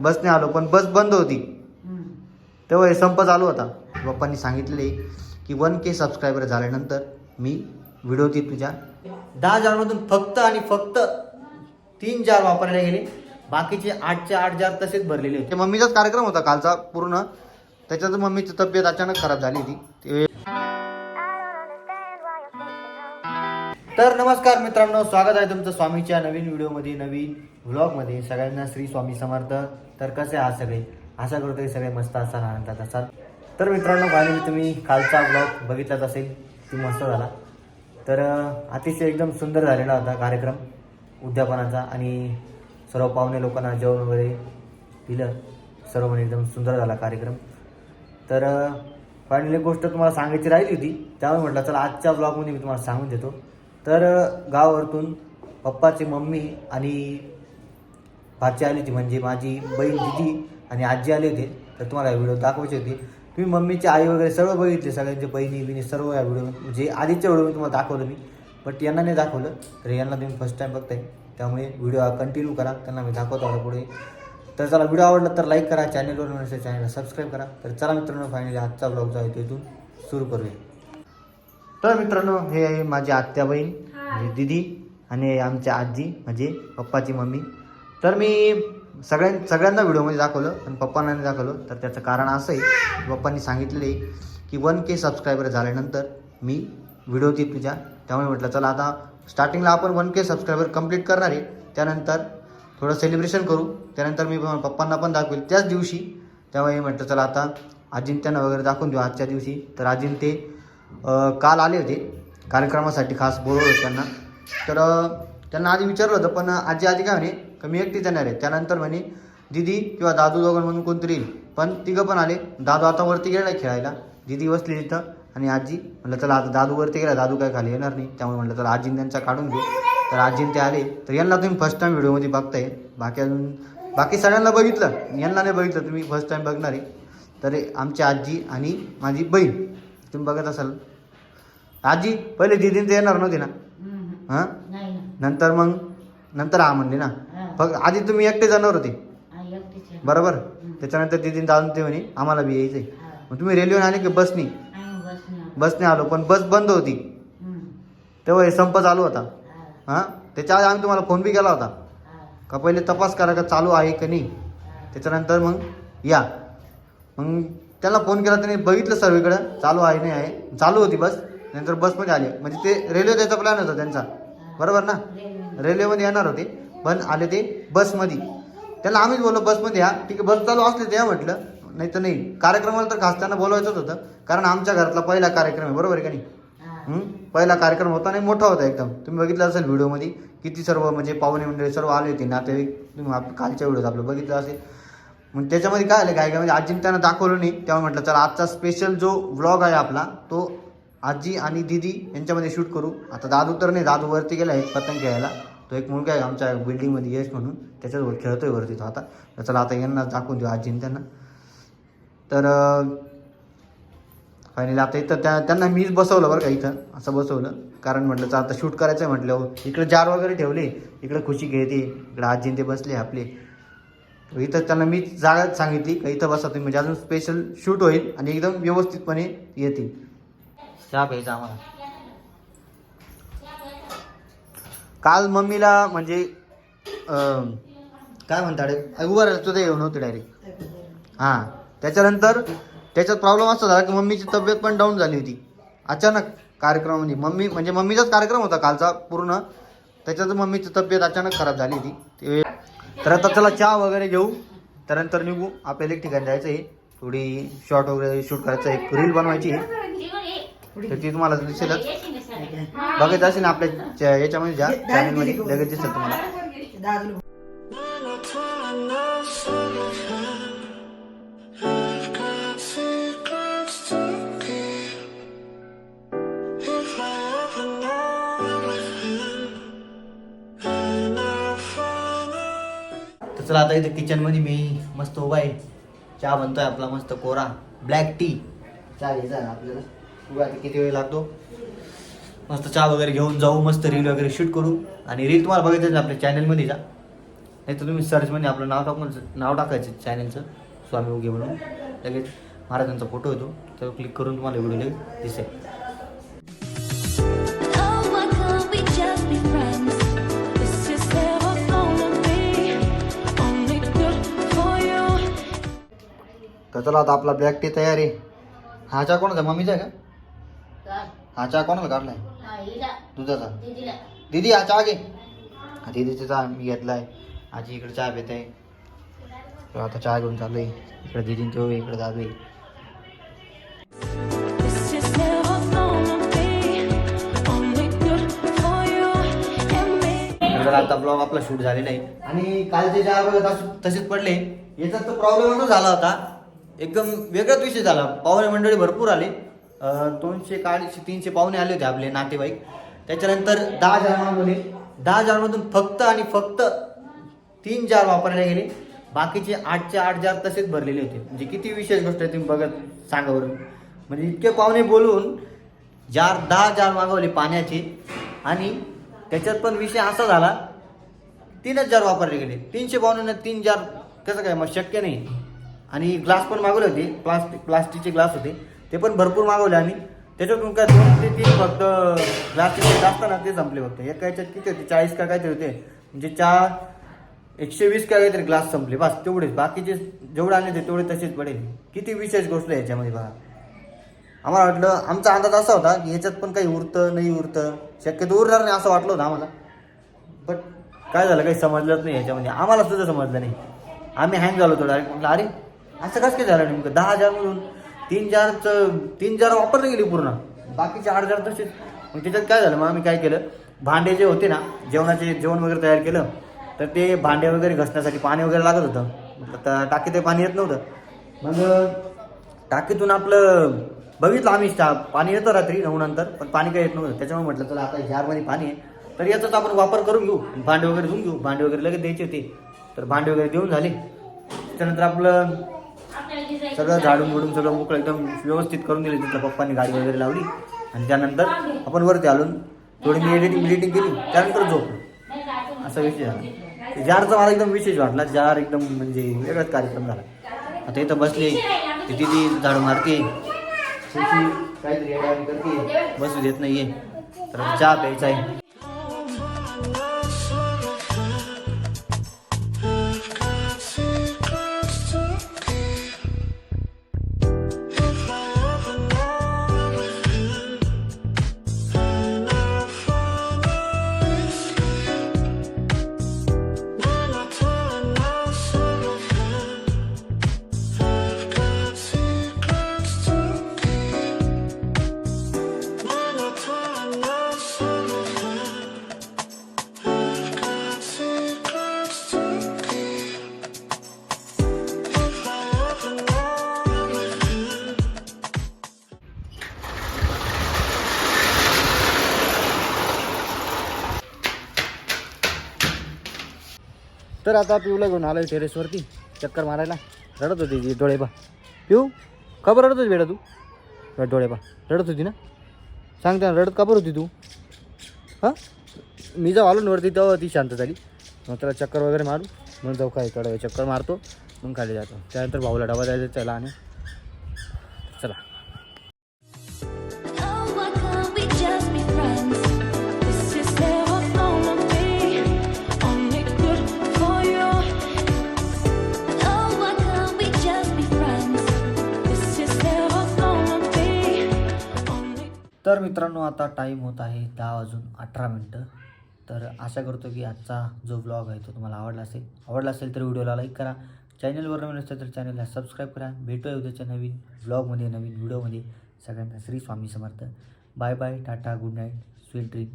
बसने आलो पण बस बंद होती. तेव्हा हे संप चालू होता. पप्पांनी सांगितलेले की वन के सबस्क्रायबर झाल्यानंतर मी व्हिडिओ ती तुझ्या दहा जारमधून फक्त आणि फक्त तीन जार वापरले गेले. बाकीचे आठचे आठ जार तसेच भरलेले होते. मम्मीचाच कार्यक्रम होता कालचा पूर्ण. त्याच्यात मम्मीची तब्येत अचानक खराब झाली होती. तर नमस्कार मित्रांनो स्वागत आहे तुमचं स्वामीच्या नवीन व्हिडिओमध्ये नवीन व्लॉगमध्ये. सगळ्यांना श्री स्वामी समर्थ. तर कसे आहात सगळे? आशा करतो की सगळे मस्त असाल आनंदात असाल. तर मित्रांनो फायनली तुम्ही कालचा ब्लॉग बघितलाच असेल ती मस्त झाला. तर अतिशय एकदम सुंदर झालेला होता कार्यक्रम उद्यापनाचा. आणि सर्व पाहुणे लोकांना जेवण वगैरे दिलं सर्व म्हणजे एकदम सुंदर झाला कार्यक्रम. तर फायनली एक गोष्ट तुम्हाला सांगायची राहिली होती त्यामुळे म्हटलं चला आजच्या ब्लॉगमध्ये मी तुम्हाला सांगून देतो. तर गावावरतून पप्पाची मम्मी आणि भाची आली होती. म्हणजे माझी बहीण दिदी आणि आजी आले होते. तर तुम्हाला व्हिडिओ दाखवायचे होते. तुम्ही मम्मीची आई वगैरे सर्व बघितले सगळ्यांचे बहिणी बिणी सर्व या व्हिडिओ म्हणजे आधीच्या व्हिडिओ तुम्हाला दाखवलं मी. बट यांना नाही दाखवलं. तर यांना तुम्ही फर्स्ट टाईम बघताय. त्यामुळे व्हिडिओ कंटिन्यू करा. त्यांना मी दाखवतो आलो पुढे. तर चला व्हिडिओ आवडला तर लाईक करा. चॅनलवर नसेल चॅनलला सबस्क्राईब करा. तर चला मित्रांनो फायनली आजचा ब्लॉग जो आहे तो इथून सुरू करूया. तर मित्रांनो हे आहे माझी आत्या बहीण म्हणजे दिदी आणि आमच्या आजी म्हणजे पप्पाची मम्मी. तर मी सगळ्यां सगळ्यांना व्हिडिओमध्ये दाखवलं पण पप्पांना दाखवलं तर त्याचं कारण असं आहे की पप्पांनी सांगितलेले की वन के सबस्क्रायबर झाल्यानंतर मी व्हिडिओ ती तुझ्या. त्यामुळे म्हटलं चला आता स्टार्टिंगला आपण वन के सबस्क्रायबर कंप्लीट करणार आहे. त्यानंतर थोडं सेलिब्रेशन करू. त्यानंतर मी पप्पांना पण दाखवेल त्याच दिवशी. त्यामुळे म्हटलं चला आता आजीन त्यांना वगैरे दाखवून देऊ आजच्या दिवशी. तर आजीन ते अ, काल आले होते कार्यक्रमासाठी खास बोलवलं त्यांना. तर त्यांना आधी विचारलं होतं पण आजी आधी काय म्हणे? का मी एकटी जाणार आहे. त्यानंतर म्हणे दिदी किंवा दादू दोघं म्हणून कोणतरी येईल. पण तिघं पण आले. दादू आता वरती गेला खेळायला. दिदी बसली तिथं आणि आजी म्हटलं चला आता दादू वरती गेला. दादू काय खाली येणार नाही. त्यामुळे म्हटलं तर आजीन त्यांचा काढून घेऊ. तर आजीन ते आले. तर यांना तुम्ही फर्स्ट टाईम व्हिडिओमध्ये बघताय. बाकी अजून बाकी सगळ्यांना बघितलं. यांना नाही बघितलं. तुम्ही फर्स्ट टाईम बघणार. आहे तर आमची आजी आणि माझी बहीण. तुम्ही बघत असाल. आजी पहिले दिदीन ते येणार नव्हती ना? हां? नाही ना. नंतर मग? नंतर हा म्हणले ना? हा. फक्त आधी तुम्ही एकटे जाणार होते? हा, एकटीच आहे. बरोबर. त्याच्यानंतर दिदीन दादून ते म्हणे आम्हाला बी यायचंय. हा. मग तुम्ही रेल्वेने आले की बसनी आम्ही बसने आलो. बसने आलो पण बस बंद होती. हम्म. तेव्हा हे संप चालू होता. हा, हां? त्याच्या आधी आम्ही तुम्हाला फोन बी केला होता. हा, का पहिले तपास करा का चालू आहे का नाही? हा. त्याच्यानंतर मग या. मग त्याला फोन केला त्याने बघितलं सर्वीकडं चालू आहे नाही आहे. चालू होती बस नंतर बसमध्ये आले. म्हणजे ते रेल्वे द्यायचा प्लॅन होता त्यांचा. बरोबर ना. रेल्वेमध्ये येणार होते. पण आले ते बसमध्ये त्याला आम्हीच बोललो बसमध्ये या. ठीक आहे बस चालू असले ते म्हटलं. नाही तर नाही. कार्यक्रमाला तर खास त्यांना बोलवायचंच होतं. कारण आमच्या घरातला पहिला कार्यक्रम आहे. बरोबर आहे का नाही? पहिला कार्यक्रम होता आणि मोठा होता एकदम. तुम्ही बघितलं असेल व्हिडिओमध्ये किती सर्व म्हणजे पाहुणे मंडळी सर्व आले होते नातेवाईक. तुम्ही कालच्या व्हिडिओत आपलं बघितलं असेल. मग त्याच्यामध्ये काय आलं? काय काय म्हणजे आजीने त्यांना दाखवलं नाही. तेव्हा म्हटलं चला आजचा स्पेशल जो व्लॉग आहे आपला तो आजी आणि दिदी यांच्यामध्ये शूट करू. आता दादू तर नाही दादू वरती गेला एक पतंग खेळायला. तो एक मुलगा आहे आमच्या बिल्डिंगमध्ये यश म्हणून. त्याच्यावर खेळतोय वरती तो आता. तर चला आता यांना दाखवून देऊ आजीने त्यांना. तर फायनली आता इथं त्या त्यांना मीच बसवलं बरं का इथं असं बसवलं. कारण म्हटलं आता शूट करायचं आहे म्हटलं इकडे जार वगैरे ठेवले. इकडे खुशी घेते इकडे आजीन ते बसले आपले. इथं त्यांना मी जागा सांगितली. का इथं बसा तुम्ही म्हणजे अजून स्पेशल शूट होईल आणि एकदम व्यवस्थितपणे येतील. चहा प्यायचा आम्हाला काल मम्मीला म्हणजे अं, काय म्हणता रे उभं राहिलं तुझं येऊन होते डायरेक्ट हां त्याच्यानंतर त्याच्यात प्रॉब्लेम असा झाला की मम्मीची तब्येत पण डाऊन झाली होती. अचानक कार्यक्रमामध्ये मम्मी म्हणजे मम्मीचाच कार्यक्रम होता कालचा पूर्ण. त्याच्यात मम्मीची तब्येत अचानक खराब झाली होती. ते तर आता चला चहा वगैरे घेऊ. त्यानंतर निघू. आपल्याला एक ठिकाणी जायचं आहे थोडी शॉर्ट वगैरे शूट करायचं आहे रील बनवायची आहे. तर ती तुम्हाला दिसेलच. बघायचं असेल ना आपल्या च्या- याच्यामध्ये ज्या चॅनलमध्ये लगेच दिसेल तुम्हाला. चला आता इथे किचनमध्ये मी मस्त उभा आहे. चहा बनतोय आपला मस्त कोरा. ब्लॅक टी आहे आपल्याला. आता किती वेळ लागतो. मस्त चहा वगैरे घेऊन जाऊ मस्त रील वगैरे शूट करू. आणि रील तुम्हाला बघायचं आपल्या चॅनलमध्ये जा. नाही तर तुम्ही सर्चमध्ये आपलं नाव टाकून नाव टाकायचं चॅनलचं स्वामी उगे म्हणून. लगेच महाराजांचा फोटो येतो. तर क्लिक करून तुम्हाला व्हिडिओ लगेच दिसेल. तर चला आता आपला ब्लॅक टी तयार. आहे हा चहा कोणाचा? मम्मीचा आहे का? हा चहा कोणाला काढलाय? दुधाचा? दीदीला. दीदी हा चहा घे. हा दीदीचा चहा मी घेतलाय. आजी इकडे चहा पित आहे. आता चहा घेऊन चालू आहे. इकडे दीदीन तो इकडे चालू आहे. तर आता ब्लॉग आपला शूट झालेला आहे. आणि कालचे चार वेळ तसेच पडले याचा तर प्रॉब्लेम असा झाला होता. एकदम वेगळाच विषय झाला. पाहुणे मंडळी भरपूर आले. दोनशे एक अडीचशे तीनशे पाहुणे आले होते आपले नातेवाईक. त्याच्यानंतर दहा हजार मागवले. दहा जारमधून फक्त आणि फक्त तीन जार वापरले गेले. बाकीचे आठचे आठ जार तसेच भरलेले होते. म्हणजे किती विशेष गोष्ट आहे तुम्ही बघत सांगा बरं. म्हणजे इतके पाहुणे बोलून जार दहा जार मागवले पाण्याचे. आणि त्याच्यात पण विषय असा झाला तीनच जार वापरले गेले. तीनशे पाहुण्यांना तीन जार कसं काय? मग शक्य नाही. आणि ग्लास पण मागवले होते. प्लास्टिक प्लास्टिकचे ग्लास होते. ते पण भरपूर मागवले आणि त्याच्यातून काय दोन ते तीन फक्त ग्लासचे जास्त ना ते संपले फक्त. एका याच्यात किती होते? चाळीस का काहीतरी होते. म्हणजे चार एकशे वीस का काहीतरी ग्लास संपले. बस तेवढेच. बाकीचे जेवढे आणले ते तेवढे तसेच पडेल. किती विशेष गोष्ट आहे याच्यामध्ये बघा. आम्हाला वाटलं आमचा अंदाज असा होता की याच्यात पण काही उरतं नाही उरतं. शक्यतो उरणार नाही असं वाटलं होतं आम्हाला. बट काय झालं काही समजलंच नाही याच्यामध्ये. आम्हाला सुद्धा समजलं नाही. आम्ही हँग झालो होतो डायरेक्ट म्हटलं अरे असं कसं काय झालं नेमकं दहा हजारमधून तीन जारचं तीन जार वापरले गेली पूर्ण. बाकीचे आठ जार तसेच. मग त्याच्यात काय झालं? मग आम्ही काय केलं? भांडे जे होते ना जेवणाचे जेवण वगैरे तयार केलं तर ते भांडे वगैरे घसण्यासाठी पाणी वगैरे लागत होतं. तर टाकीत ते पाणी येत नव्हतं. मग टाकीतून आपलं बघितलं आम्ही स्टा पाणी येतं रात्री नऊ नंतर पण पाणी काही येत नव्हतं. त्याच्यामुळे म्हटलं तर आता जारमध्ये पाणी आहे तर याचाच आपण वापर करून घेऊ. भांडे वगैरे धुवून घेऊ. भांडे वगैरे लगेच द्यायचे होते. तर भांडे वगैरे देऊन झाले. त्यानंतर आपलं सगळं झाडून बुडून सगळं मोकळं एकदम व्यवस्थित करून दिले तिथं पप्पांनी गाडी वगैरे लावली. आणि त्यानंतर आपण वरती आलून थोडी मी एडिटिंग एडिटिंग केली त्यानंतर झोपलो. असा विषय झाला. जारचा मला एकदम विशेष वाटला जार एकदम म्हणजे वेगळाच कार्यक्रम झाला. आता इथं बसले ती झाडू मारते. काहीतरी करते. बसू देत नाहीये. तर चहा प्यायचा आहे. तर आता पिऊला घेऊन आलोय टेरेसवरती चक्कर मारायला. रडत होती ती डोळे पा पिऊ का बरं रडत होती बेटा तू? डोळे पा रडत होती ना? सांगते ना रडत का बरं होती तू? हां? मी जाऊ आलो ना वरती तेव्हा ती शांत झाली. मग त्याला चक्कर वगैरे मारू. मग जाऊ काय कडे चक्कर मारतो मग खाली जातो. त्यानंतर भाऊला डबा द्यायचा त्याला आणि तर मित्रांनो आता टाईम होत आहे दहा वाजून अठरा मिनटं. तर आशा करतो की आजचा जो ब्लॉग आहे तो तुम्हाला आवडला असेल. आवडला असेल तर व्हिडिओला लाईक करा. चॅनलवर नवीन असेल तर चॅनलला सबस्क्राईब करा. भेटूया उद्याच्या नवीन ब्लॉगमध्ये नवीन व्हिडिओमध्ये सगळ्यांना Shri Swami Samarth. Bye bye tata good night sweet dream